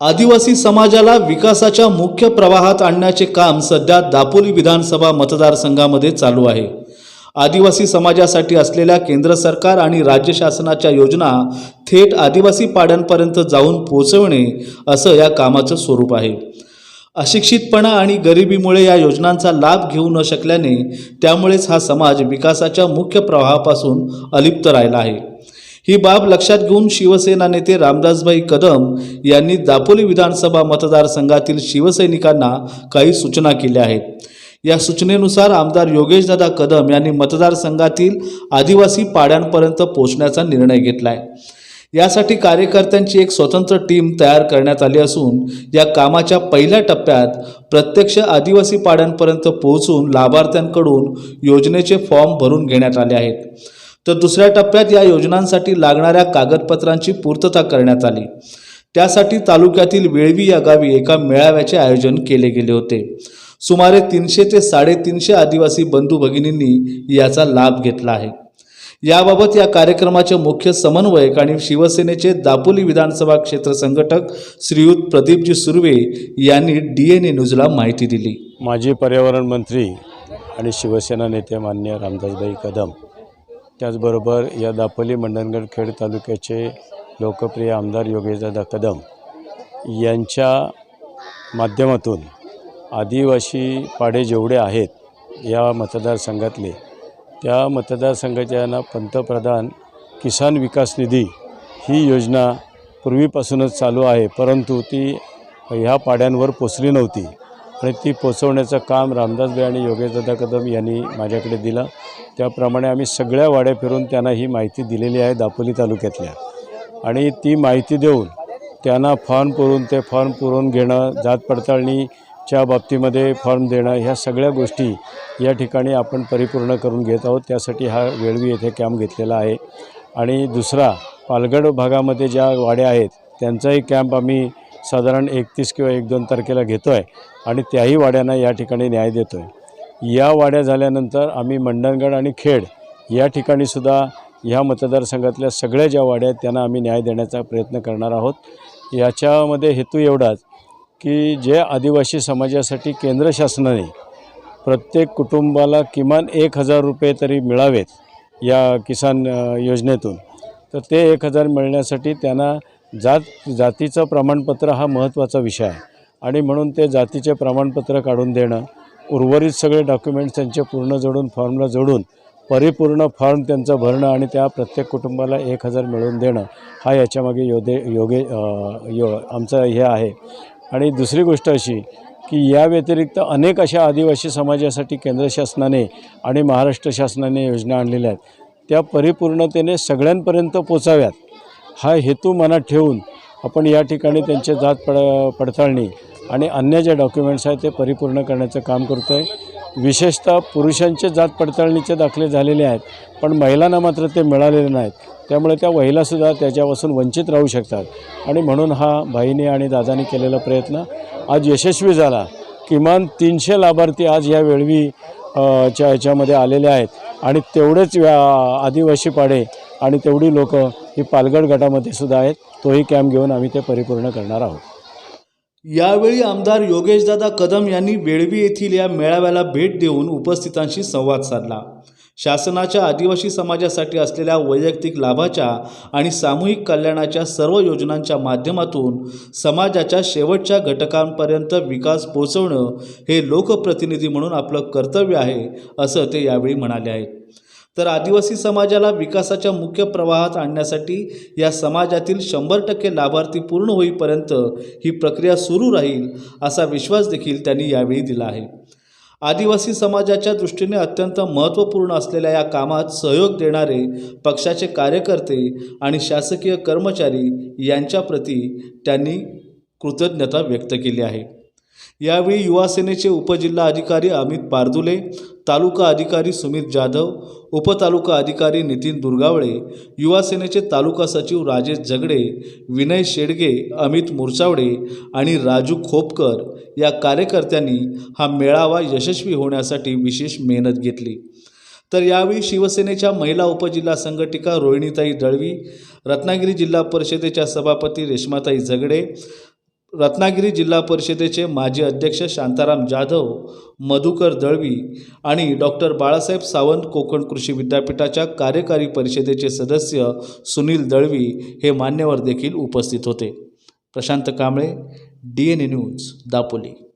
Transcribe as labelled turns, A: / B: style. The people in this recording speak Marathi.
A: आदिवासी समाजाला विकासाच्या मुख्य प्रवाहात आणण्याचे काम सध्या दापोली विधानसभा मतदारसंघामध्ये चालू आहे. आदिवासी समाजासाठी असलेल्या केंद्र सरकार आणि राज्य शासनाच्या योजना थेट आदिवासी पाड्यांपर्यंत जाऊन पोहोचवणे असं या कामाचं स्वरूप आहे. अशिक्षितपणा आणि गरिबीमुळे या योजनांचा लाभ घेऊ न शकल्याने त्यामुळेच हा समाज विकासाच्या मुख्य प्रवाहापासून अलिप्त राहिला आहे. ही बाब लक्षात घेऊन शिवसेना नेते रामदासभाई कदम यांनी दापोली विधानसभा मतदारसंघातील शिवसैनिकांना काही सूचना केल्या आहेत. या सूचनेनुसार आमदार योगेशदादा कदम यांनी मतदारसंघातील आदिवासी पाड्यांपर्यंत पोहोचण्याचा निर्णय घेतला आहे यासाठी कार्यकर्त्यांची एक स्वतंत्र टीम तयार करण्यात आली असून या कामाच्या पहिल्या टप्प्यात प्रत्यक्ष आदिवासी पाड्यांपर्यंत पोहोचून लाभार्थ्यांकडून योजनेचे फॉर्म भरून घेण्यात आले आहेत. तर दुसऱ्या टप्प्यात या योजनांसाठी लागणाऱ्या कागदपत्रांची पूर्तता करण्यात आली. त्यासाठी तालुक्यातील वेळवी या गावी एका मेळाव्याचे आयोजन केले गेले होते. सुमारे तीनशे ते साडेतीनशे आदिवासी बंधू भगिनींनी याचा लाभ घेतला आहे. याबाबत या कार्यक्रमाचे मुख्य समन्वयक आणि शिवसेनेचे दापोली विधानसभा क्षेत्र संघटक श्रीयुत प्रदीपजी सुर्वे यांनी डी एन ए न्यूजला माहिती दिली.
B: माजी पर्यावरण मंत्री आणि शिवसेना नेते मान्य रामदासभाई कदम त्याचबरोबर या दापोली मंडणगड खेड तालुक्याचे लोकप्रिय आमदार योगेशदादा कदम यांच्या माध्यमातून आदिवासी पाडे जेवढे आहेत या मतदारसंघातले त्या मतदारसंघाच्या पंतप्रधान किसान विकास निधी ही योजना पूर्वीपासूनच चालू आहे परंतु ती ह्या पाड्यांवर पोचली नव्हती. आणि ती पोचवण्याचं काम रामदासभाई आणि योगेशदादा कदम यांनी माझ्याकडे दिलं. त्याप्रमाणे आम्ही सगळ्या वाड्या फिरून त्यांना ही माहिती दिलेली आहे दापोली तालुक्यातल्या. आणि ती माहिती देऊन त्यांना फॉर्म पुरून ते फॉर्म पुरवून घेणं जात पडताळणीच्या बाबतीमध्ये फॉर्म देणं ह्या सगळ्या गोष्टी या ठिकाणी आपण परिपूर्ण करून घेत आहोत. त्यासाठी हा वेळवी येथे कॅम्प घेतलेला आहे. आणि दुसरा पालगड भागामध्ये ज्या वाड्या आहेत त्यांचाही कॅम्प आम्ही साधारण एकतीस किंवा एक दोन तारखेला घेतो आहे आणि त्याही वाड्यांना या ठिकाणी न्याय देतो आहे या वाड्या झाल्यानंतर आम्ही मंडणगड आणि खेड या ठिकाणीसुद्धा ह्या मतदारसंघातल्या सगळ्या ज्या वाड्या आहेत त्यांना आम्ही न्याय देण्याचा प्रयत्न करणार आहोत. याच्यामध्ये हेतू एवढाच की जे आदिवासी समाजासाठी केंद्र शासनाने प्रत्येक कुटुंबाला किमान एक हजार रुपये तरी मिळावेत या किसान योजनेतून. तर ते एक हजार मिळण्यासाठी त्यांना जात जातीचं प्रमाणपत्र हा महत्त्वाचा विषय आहे. आणि म्हणून ते जातीचे प्रमाणपत्र काढून देणं उर्वरित सगळे डॉक्युमेंट्स त्यांचे पूर्ण जोडून फॉर्मला जोडून परिपूर्ण फॉर्म त्यांचं भरणं आणि त्या प्रत्येक कुटुंबाला एक हजार मिळवून देणं हा याच्यामागे योदे योगे यो आमचं हे आहे. आणि दुसरी गोष्ट अशी की या व्यतिरिक्त अनेक अशा आदिवासी समाजासाठी केंद्र शासनाने आणि महाराष्ट्र शासनाने योजना आणलेल्या आहेत. त्या परिपूर्णतेने सगळ्यांपर्यंत पोचाव्यात. हा हेतू मनात ठेवून आपण या ठिकाणी त्यांचे जात पड पडताळणी आणि अन्य जे डॉक्युमेंट्स आहेत ते परिपूर्ण करण्याचं काम करतो आहे विशेषतः पुरुषांचे जात पडताळणीचे दाखले झालेले आहेत पण महिलांना मात्र ते मिळालेले नाहीत. त्यामुळे त्या महिलासुद्धा त्याच्यापासून वंचित राहू शकतात. आणि म्हणून हा भाईने आणि दादानी केलेला प्रयत्न आज यशस्वी झाला. किमान तीनशे लाभार्थी आज या वेळवी च्या याच्यामध्ये आलेले आहेत. आणि तेवढेच व्या- आदिवासी पाडे आणि तेवढी लोकं ही पालगड गटामध्ये सुद्धा आहेत. तोही कॅम्प घेऊन आम्ही ते परिपूर्ण करणार आहोत.
A: यावेळी आमदार योगेशदादा कदम यांनी वेळवी येथील या मेळाव्याला भेट देऊन उपस्थितांशी संवाद साधला. शासनाच्या आदिवासी समाजासाठी असलेल्या वैयक्तिक लाभाच्या आणि सामूहिक कल्याणाच्या सर्व योजनांच्या माध्यमातून समाजाच्या शेवटच्या घटकांपर्यंत विकास पोचवणं हे लोकप्रतिनिधी म्हणून आपलं कर्तव्य आहे असं ते यावेळी म्हणाले आहेत. तर आदिवासी समाजाला विकासाच्या मुख्य प्रवाहात आणण्यासाठी या समाजातील शंभर टक्के लाभार्थी पूर्ण होईपर्यंत ही प्रक्रिया सुरू राहील असा विश्वास देखील त्यांनी यावेळी दिला आहे. आदिवासी समाजाच्या दृष्टीने अत्यंत महत्त्वपूर्ण असलेल्या या कामात सहयोग देणारे पक्षाचे कार्यकर्ते आणि शासकीय कर्मचारी यांच्याप्रती त्यांनी कृतज्ञता व्यक्त केली आहे. यावेळी युवासेनेचे उपजिल्हा अधिकारी अमित पारदुले तालुका अधिकारी सुमित जाधव उपतालुका अधिकारी नितीन दुर्गावळे युवासेनेचे तालुका सचिव राजेश झगडे विनय शेडगे अमित मुरसावडे आणि राजू खोपकर या कार्यकर्त्यांनी हा मेळावा यशस्वी होण्यासाठी विशेष मेहनत घेतली. तर यावेळी शिवसेनेच्या महिला उपजिल्हा संघटिका रोहिणीताई दळवी रत्नागिरी जिल्हा परिषदेच्या सभापती रेश्माताई झगडे रत्नागिरी जिल्हा परिषदेचे माजी अध्यक्ष शांताराम जाधव मधुकर दळवी आणि डॉक्टर बाळासाहेब सावंत कोकण कृषी विद्यापीठाच्या कार्यकारी परिषदेचे सदस्य सुनील दळवी हे मान्यवर देखील उपस्थित होते. Prashant Kamble D N A news Dapoli.